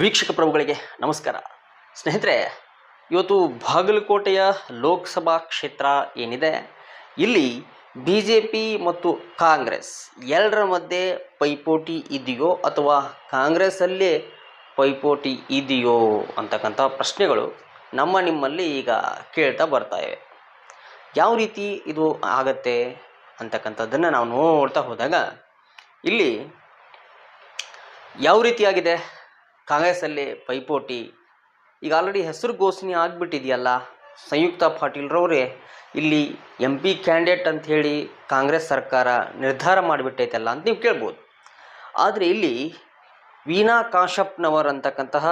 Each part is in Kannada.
ವೀಕ್ಷಕ ಪ್ರಭುಗಳಿಗೆ ನಮಸ್ಕಾರ. ಸ್ನೇಹಿತರೆ, ಇವತ್ತು ಬಾಗಲಕೋಟೆಯ ಲೋಕಸಭಾ ಕ್ಷೇತ್ರ ಏನಿದೆ? ಇಲ್ಲಿ ಬಿ ಜೆ ಪಿ ಮತ್ತು ಕಾಂಗ್ರೆಸ್ ಎರಡರ ಮಧ್ಯೆ ಪೈಪೋಟಿ ಇದೆಯೋ ಅಥವಾ ಕಾಂಗ್ರೆಸ್ಸಲ್ಲೇ ಪೈಪೋಟಿ ಇದೆಯೋ ಅಂತಕ್ಕಂಥ ಪ್ರಶ್ನೆಗಳು ನಮ್ಮ ನಿಮ್ಮಲ್ಲಿ ಈಗ ಕೇಳ್ತಾ ಬರ್ತಾಯಿವೆ ಯಾವ ರೀತಿ ಇದು ಆಗತ್ತೆ ಅಂತಕ್ಕಂಥದ್ದನ್ನು ನಾವು ನೋಡ್ತಾ ಹೋದಾಗ, ಇಲ್ಲಿ ಯಾವ ರೀತಿಯಾಗಿದೆ ಕಾಂಗ್ರೆಸ್ಸಲ್ಲಿ ಪೈಪೋಟಿ. ಈಗ ಆಲ್ರೆಡಿ ಹೆಸರು ಘೋಷಣೆ ಆಗಿಬಿಟ್ಟಿದೆಯಲ್ಲ, ಸಂಯುಕ್ತ ಪಾಟೀಲ್ರವರೇ ಇಲ್ಲಿ ಎಂ ಪಿ ಕ್ಯಾಂಡಿಡೇಟ್ ಅಂಥೇಳಿ ಕಾಂಗ್ರೆಸ್ ಸರ್ಕಾರ ನಿರ್ಧಾರ ಮಾಡಿಬಿಟ್ಟೈತಲ್ಲ ಅಂತ ನೀವು ಕೇಳ್ಬೋದು. ಆದರೆ ಇಲ್ಲಿ ವೀಣಾ ಕಾಶಪ್ನವರ್ ಅಂತಕ್ಕಂತಹ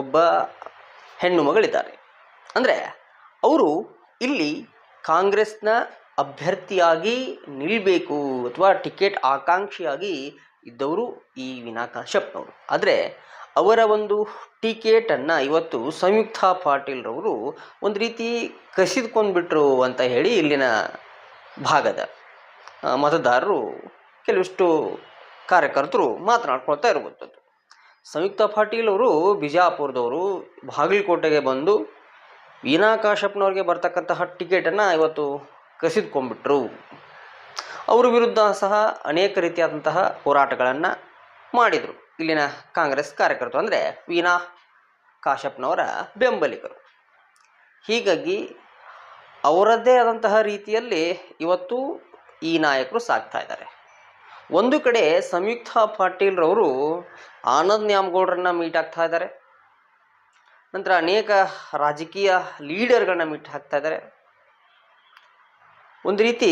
ಒಬ್ಬ ಹೆಣ್ಣು ಮಗಳಿದ್ದಾರೆ. ಅಂದರೆ ಅವರು ಇಲ್ಲಿ ಕಾಂಗ್ರೆಸ್ನ ಅಭ್ಯರ್ಥಿಯಾಗಿ ನಿಲ್ಲಬೇಕು ಅಥವಾ ಟಿಕೆಟ್ ಆಕಾಂಕ್ಷಿಯಾಗಿ ಇದ್ದವರು ಈ ವೀನಾ ಕಾಶ್ಯಪ್ನವರು ಆದರೆ ಅವರ ಒಂದು ಟಿಕೆಟನ್ನು ಇವತ್ತು ಸಂಯುಕ್ತ ಪಾಟೀಲ್ರವರು ಒಂದು ರೀತಿ ಕಸಿದುಕೊಂಡ್ಬಿಟ್ರು ಅಂತ ಹೇಳಿ ಇಲ್ಲಿನ ಭಾಗದ ಮತದಾರರು ಕೆಲವಿಷ್ಟು ಕಾರ್ಯಕರ್ತರು ಮಾತನಾಡ್ಕೊಳ್ತಾ ಇರುವಂಥದ್ದು. ಸಂಯುಕ್ತ ಪಾಟೀಲ್ ಅವರು ಬಿಜಾಪುರದವರು ಬಾಗಲಕೋಟೆಗೆ ಬಂದು ವೀನಾ ಕಾಶಪ್ಪನವ್ರಿಗೆ ಬರ್ತಕ್ಕಂತಹ ಟಿಕೆಟನ್ನು ಇವತ್ತು ಕಸಿದುಕೊಂಡ್ಬಿಟ್ರು. ಅವರ ವಿರುದ್ಧ ಸಹ ಅನೇಕ ರೀತಿಯಾದಂತಹ ಹೋರಾಟಗಳನ್ನು ಮಾಡಿದರು. ಇಲ್ಲಿನ ಕಾಂಗ್ರೆಸ್ ಕಾರ್ಯಕರ್ತರು ಅಂದರೆ ವೀನಾ ಕಾಶಪ್ಪನವರ ಬೆಂಬಲಿಗರು. ಹೀಗಾಗಿ ಅವರದ್ದೇ ಆದಂತಹ ರೀತಿಯಲ್ಲಿ ಇವತ್ತು ಈ ನಾಯಕರು ಸಾಕ್ತಾ ಇದ್ದಾರೆ. ಒಂದು ಕಡೆ ಸಂಯುಕ್ತ ಪಾಟೀಲ್ರವರು ಆನಂದ್ ನ್ಯಾಮಗೌಡರನ್ನ ಮೀಟ್ ಆಗ್ತಾ ಇದ್ದಾರೆ. ನಂತರ ಅನೇಕ ರಾಜಕೀಯ ಲೀಡರ್ಗಳನ್ನ ಮೀಟ್ ಹಾಕ್ತಾ ಇದ್ದಾರೆ. ಒಂದು ರೀತಿ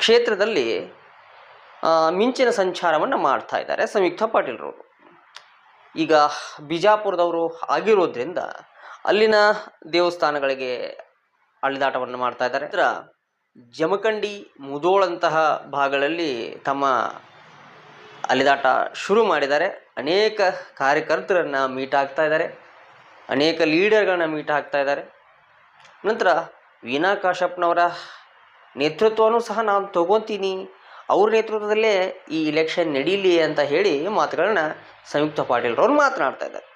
ಕ್ಷೇತ್ರದಲ್ಲಿ ಮಿಂಚಿನ ಸಂಚಾರವನ್ನು ಮಾಡ್ತಾ ಇದ್ದಾರೆ ಸಂಯುಕ್ತ ಪಾಟೀಲ್ರವರು. ಈಗ ಬಿಜಾಪುರದವರು ಆಗಿರೋದ್ರಿಂದ ಅಲ್ಲಿನ ದೇವಸ್ಥಾನಗಳಿಗೆ ಅಳಿದಾಟವನ್ನು ಮಾಡ್ತಾ ಇದ್ದಾರೆ. ನಂತರ ಜಮಖಂಡಿ ಮುದೋಳಂತಹ ಭಾಗಗಳಲ್ಲಿ ತಮ್ಮ ಅಲಿದಾಟ ಶುರು ಮಾಡಿದ್ದಾರೆ. ಅನೇಕ ಕಾರ್ಯಕರ್ತರನ್ನು ಮೀಟ್ ಆಗ್ತಾ ಇದ್ದಾರೆ. ಅನೇಕ ಲೀಡರ್ಗಳನ್ನ ಮೀಟ್ ಆಗ್ತಾ ಇದ್ದಾರೆ. ನಂತರ ವೀನಾ ಕಾಶಪ್ಪನವರ ನೇತೃತ್ವನೂ ಸಹ ನಾನು ತಗೋತೀನಿ. ಅವ್ರ ನೇತೃತ್ವದಲ್ಲೇ ಈ ಇಲೆಕ್ಷನ್ ನಡೀಲಿ ಅಂತ ಹೇಳಿ ಮಾತುಗಳನ್ನ ಸಂಯುಕ್ತ ಪಾಟೀಲ್ರವ್ರು ಮಾತನಾಡ್ತಾ ಇದ್ದಾರೆ.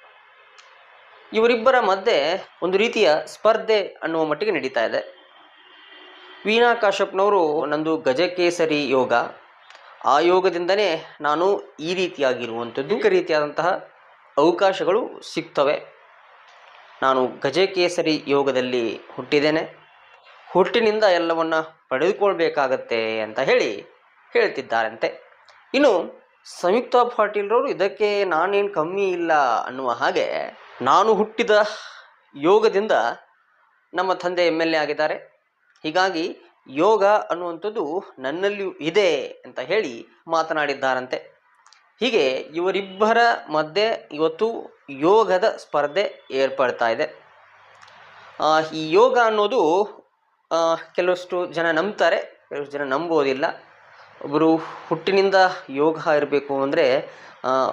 ಇವರಿಬ್ಬರ ಮಧ್ಯೆ ಒಂದು ರೀತಿಯ ಸ್ಪರ್ಧೆ ಅನ್ನುವ ಮಟ್ಟಿಗೆ ನಡೀತಾ ಇದೆ. ವೀಣಾ ಕಾಶ್ಯಪ್ನವರು ನಂದು ಗಜಕೇಸರಿ ಯೋಗ. ಆ ಯೋಗದಿಂದನೇ ನಾನು ಈ ರೀತಿಯಾಗಿರುವಂಥದ್ದು. ರೀತಿಯಾದಂತಹ ಅವಕಾಶಗಳು ಸಿಗ್ತವೆ. ನಾನು ಗಜಕೇಸರಿ ಯೋಗದಲ್ಲಿ ಹುಟ್ಟಿದ್ದೇನೆ. ಹುಟ್ಟಿನಿಂದ ಎಲ್ಲವನ್ನ ಪಡೆದುಕೊಳ್ಬೇಕಾಗತ್ತೆ ಅಂತ ಹೇಳಿ ಹೇಳ್ತಿದ್ದಾರಂತೆ. ಇನ್ನು ಸಂಯುಕ್ತ ಪಾಟೀಲ್ರವರು ಇದಕ್ಕೆ ನಾನೇನು ಕಮ್ಮಿ ಇಲ್ಲ ಅನ್ನುವ ಹಾಗೆ ನಾನು ಹುಟ್ಟಿದ ಯೋಗದಿಂದ ನಮ್ಮ ತಂದೆ ಎಂ ಎಲ್ ಎ ಆಗಿದ್ದಾರೆ. ಹೀಗಾಗಿ ಯೋಗ ಅನ್ನುವಂಥದ್ದು ನನ್ನಲ್ಲಿಯೂ ಇದೆ ಅಂತ ಹೇಳಿ ಮಾತನಾಡಿದ್ದಾರಂತೆ. ಹೀಗೆ ಇವರಿಬ್ಬರ ಮಧ್ಯೆ ಇವತ್ತು ಯೋಗದ ಸ್ಪರ್ಧೆ ಏರ್ಪಡ್ತಾ ಇದೆ. ಈ ಯೋಗ ಅನ್ನೋದು ಕೆಲವಷ್ಟು ಜನ ನಂಬ್ತಾರೆ, ಕೆಲವಷ್ಟು ಜನ ನಂಬೋದಿಲ್ಲ. ಒಬ್ಬರು ಹುಟ್ಟಿನಿಂದ ಯೋಗ ಇರಬೇಕು ಅಂದರೆ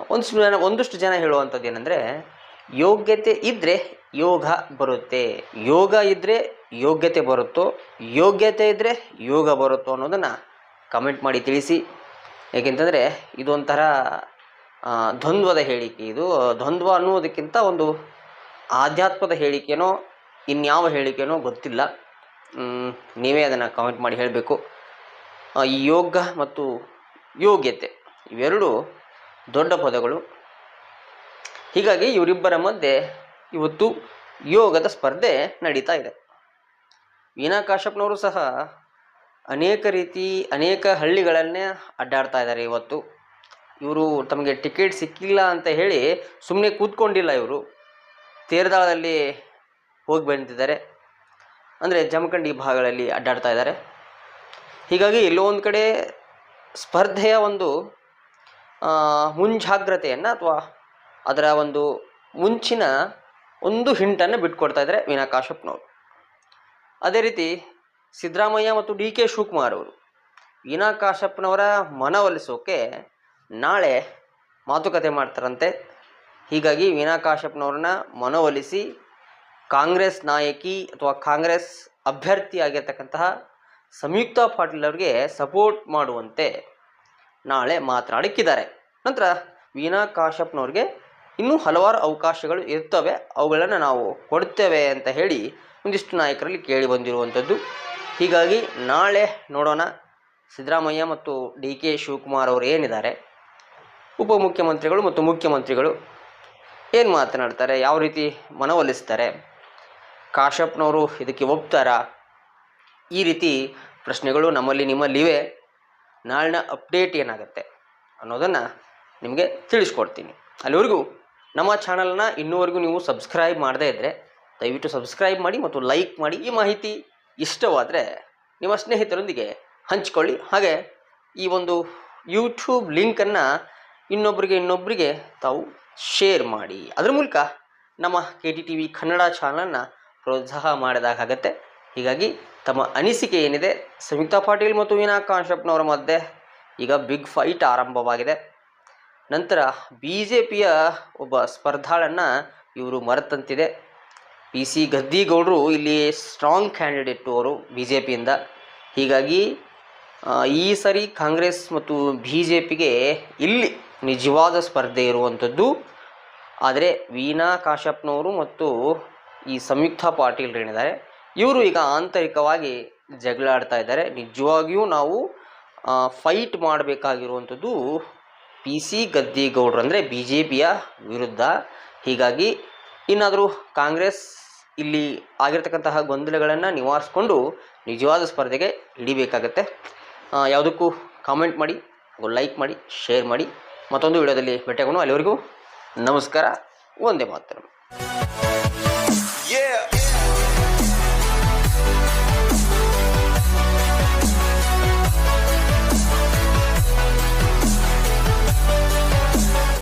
ಒಂದಿಷ್ಟು ಜನ, ಒಂದಷ್ಟು ಜನ ಹೇಳುವಂಥದ್ದು ಏನಂದರೆ, ಯೋಗ್ಯತೆ ಇದ್ದರೆ ಯೋಗ ಬರುತ್ತೆ. ಯೋಗ ಇದ್ದರೆ ಯೋಗ್ಯತೆ ಬರುತ್ತೋ, ಯೋಗ್ಯತೆ ಇದ್ದರೆ ಯೋಗ ಬರುತ್ತೋ ಅನ್ನೋದನ್ನು ಕಮೆಂಟ್ ಮಾಡಿ ತಿಳಿಸಿ. ಏಕೆಂತಂದರೆ, ಇದೊಂಥರ ದ್ವಂದ್ವದ ಹೇಳಿಕೆ ಇದು. ದ್ವಂದ್ವ ಅನ್ನುವುದಕ್ಕಿಂತ ಒಂದು ಆಧ್ಯಾತ್ಮದ ಹೇಳಿಕೆನೋ, ಇನ್ಯಾವ ಹೇಳಿಕೆನೋ ಗೊತ್ತಿಲ್ಲ. ನೀವೇ ಅದನ್ನು ಕಮೆಂಟ್ ಮಾಡಿ ಹೇಳಬೇಕು. ಈ ಯೋಗ ಮತ್ತು ಯೋಗ್ಯತೆ ಇವೆರಡು ದೊಡ್ಡ ಪದಗಳು. ಹೀಗಾಗಿ ಇವರಿಬ್ಬರ ಮಧ್ಯೆ ಇವತ್ತು ಯೋಗದ ಸ್ಪರ್ಧೆ ನಡೀತಾ ಇದೆ. ವೀನಾ ಕಾಶ್ಯಪ್ನವರು ಸಹ ಅನೇಕ ರೀತಿ ಅನೇಕ ಹಳ್ಳಿಗಳನ್ನೇ ಅಡ್ಡಾಡ್ತಾ ಇದ್ದಾರೆ ಇವತ್ತು. ಇವರು ತಮಗೆ ಟಿಕೆಟ್ ಸಿಕ್ಕಿಲ್ಲ ಅಂತ ಹೇಳಿ ಸುಮ್ಮನೆ ಕೂತ್ಕೊಂಡಿಲ್ಲ ಇವರು. ತೇರದಾಳದಲ್ಲಿ ಹೋಗಿ ಬಂದಿದ್ದಾರೆ. ಅಂದರೆ ಜಮಖಂಡಿ ಭಾಗಗಳಲ್ಲಿ ಅಡ್ಡಾಡ್ತಾ ಇದ್ದಾರೆ. ಹೀಗಾಗಿ ಎಲ್ಲೋ ಒಂದು ಕಡೆ ಸ್ಪರ್ಧೆಯ ಒಂದು ಮುಂಜಾಗ್ರತೆಯನ್ನು ಅಥವಾ ಅದರ ಒಂದು ಮುಂಚಿನ ಒಂದು ಹಿಂಟನ್ನು ಬಿಟ್ಕೊಡ್ತಾ ಇದ್ದಾರೆ ವೀನಾ ಕಾಶಪ್ನವರು. ಅದೇ ರೀತಿ ಸಿದ್ದರಾಮಯ್ಯ ಮತ್ತು ಡಿ ಕೆ ಶಿವಕುಮಾರ್ ಅವರು ವೀನಾ ಕಾಶ್ಯಪ್ನವರ ಮನವೊಲಿಸೋಕೆ ನಾಳೆ ಮಾತುಕತೆ ಮಾಡ್ತಾರಂತೆ. ಹೀಗಾಗಿ ವೀನಾ ಕಾಶ್ಯಪ್ನವ್ರನ್ನ ಮನವೊಲಿಸಿ ಕಾಂಗ್ರೆಸ್ ನಾಯಕಿ ಅಥವಾ ಕಾಂಗ್ರೆಸ್ ಅಭ್ಯರ್ಥಿಯಾಗಿರ್ತಕ್ಕಂತಹ ಸಂಯುಕ್ತ ಪಾಟೀಲ್ ಅವರಿಗೆ ಸಪೋರ್ಟ್ ಮಾಡುವಂತೆ ನಾಳೆ ಮಾತನಾಡಿಕ್ಕಿದ್ದಾರೆ. ನಂತರ ವೀನಾ ಕಾಶಪ್ನವ್ರಿಗೆ ಇನ್ನೂ ಹಲವಾರು ಅವಕಾಶಗಳು ಇರ್ತವೆ. ಅವುಗಳನ್ನು ನಾವು ಕೊಡ್ತೇವೆ ಅಂತ ಹೇಳಿ ಒಂದಿಷ್ಟು ನಾಯಕರಲ್ಲಿ ಕೇಳಿ ಬಂದಿರುವಂಥದ್ದು. ಹೀಗಾಗಿ ನಾಳೆ ನೋಡೋಣ. ಸಿದ್ದರಾಮಯ್ಯ ಮತ್ತು ಡಿ ಕೆ ಶಿವಕುಮಾರ್ ಅವರು ಏನಿದ್ದಾರೆ? ಉಪಮುಖ್ಯಮಂತ್ರಿಗಳು ಮತ್ತು ಮುಖ್ಯಮಂತ್ರಿಗಳು ಏನು ಮಾತನಾಡ್ತಾರೆ? ಯಾವ ರೀತಿ ಮನವೊಲಿಸ್ತಾರೆ? ಕಾಶಪ್ನವರು ಇದಕ್ಕೆ ಒಪ್ತಾರಾ? ಈ ರೀತಿ ಪ್ರಶ್ನೆಗಳು ನಮ್ಮಲ್ಲಿ ನಿಮ್ಮಲ್ಲಿವೆ. ನಾಳಿನ ಅಪ್ಡೇಟ್ ಏನಾಗುತ್ತೆ ಅನ್ನೋದನ್ನು ನಿಮಗೆ ತಿಳಿಸ್ಕೊಡ್ತೀನಿ. ಅಲ್ಲಿವರೆಗೂ ನಮ್ಮ ಚಾನಲ್ನ ಇನ್ನೂವರೆಗೂ ನೀವು ಸಬ್ಸ್ಕ್ರೈಬ್ ಮಾಡದೇ ಇದ್ದರೆ ದಯವಿಟ್ಟು ಸಬ್ಸ್ಕ್ರೈಬ್ ಮಾಡಿ ಮತ್ತು ಲೈಕ್ ಮಾಡಿ ಈ ಮಾಹಿತಿ ಇಷ್ಟವಾದರೆ ನಿಮ್ಮ ಸ್ನೇಹಿತರೊಂದಿಗೆ ಹಂಚಿಕೊಳ್ಳಿ. ಹಾಗೆ ಈ ಒಂದು ಯೂಟ್ಯೂಬ್ ಲಿಂಕನ್ನು ಇನ್ನೊಬ್ಬರಿಗೆ ಇನ್ನೊಬ್ಬರಿಗೆ ತಾವು ಶೇರ್ ಮಾಡಿ. ಅದರ ಮೂಲಕ ನಮ್ಮ K T T V Kannada ಚಾನಲನ್ನು ಪ್ರೋತ್ಸಾಹ ಮಾಡಿದಾಗತ್ತೆ ಹೀಗಾಗಿ ತಮ್ಮ ಅನಿಸಿಕೆ ಏನಿದೆ? ಸಂಯುಕ್ತಾ ಪಾಟೀಲ್ ಮತ್ತು ವೀನಾ ಕಾಶ್ಯಪ್ನವರ ಮಧ್ಯೆ ಈಗ ಬಿಗ್ ಫೈಟ್ ಆರಂಭವಾಗಿದೆ. ನಂತರ ಬಿ ಜೆ ಪಿಯ ಒಬ್ಬ ಸ್ಪರ್ಧಾಳನ್ನು ಇವರು ಮರೆತಂತಿದೆ. ಪಿ ಸಿ ಗದ್ದಿಗೌಡರು ಇಲ್ಲಿ ಸ್ಟ್ರಾಂಗ್ ಕ್ಯಾಂಡಿಡೇಟು ಅವರು ಬಿ ಜೆ ಪಿಯಿಂದ ಹೀಗಾಗಿ ಈ ಸರಿ ಕಾಂಗ್ರೆಸ್ ಮತ್ತು ಬಿ ಜೆ ಪಿಗೆ ಇಲ್ಲಿ ನಿಜವಾದ ಸ್ಪರ್ಧೆ ಇರುವಂಥದ್ದು. ಆದರೆ ವೀನಾ ಕಾಶ್ಯಪ್ನವರು ಮತ್ತು ಈ ಸಂಯುಕ್ತ ಪಾಟೀಲ್ ಏನಿದ್ದಾರೆ ಇವರು ಈಗ ಆಂತರಿಕವಾಗಿ ಜಗಳ ಆಡ್ತಾ ಇದ್ದಾರೆ. ನಿಜವಾಗಿಯೂ ನಾವು ಫೈಟ್ ಮಾಡಬೇಕಾಗಿರುವಂಥದ್ದು ಪಿ ಸಿ ಗದ್ದಿಗೌಡರು ಅಂದರೆ ಬಿ ಜೆ ಪಿಯ ವಿರುದ್ಧ. ಹೀಗಾಗಿ ಇನ್ನಾದರೂ ಕಾಂಗ್ರೆಸ್ ಇಲ್ಲಿ ಆಗಿರ್ತಕ್ಕಂತಹ ಗೊಂದಲಗಳನ್ನು ನಿವಾರಿಸ್ಕೊಂಡು ನಿಜವಾದ ಸ್ಪರ್ಧೆಗೆ ಹಿಡಿಬೇಕಾಗತ್ತೆ. ಯಾವುದಕ್ಕೂ ಕಾಮೆಂಟ್ ಮಾಡಿ ಲೈಕ್ ಮಾಡಿ ಶೇರ್ ಮಾಡಿ. ಮತ್ತೊಂದು ವಿಡಿಯೋದಲ್ಲಿ ಭೇಟಿಯಾಗೋಣ ಅಲ್ಲಿವರೆಗೂ ನಮಸ್ಕಾರ. ಒಂದೇ ಮಾತರು.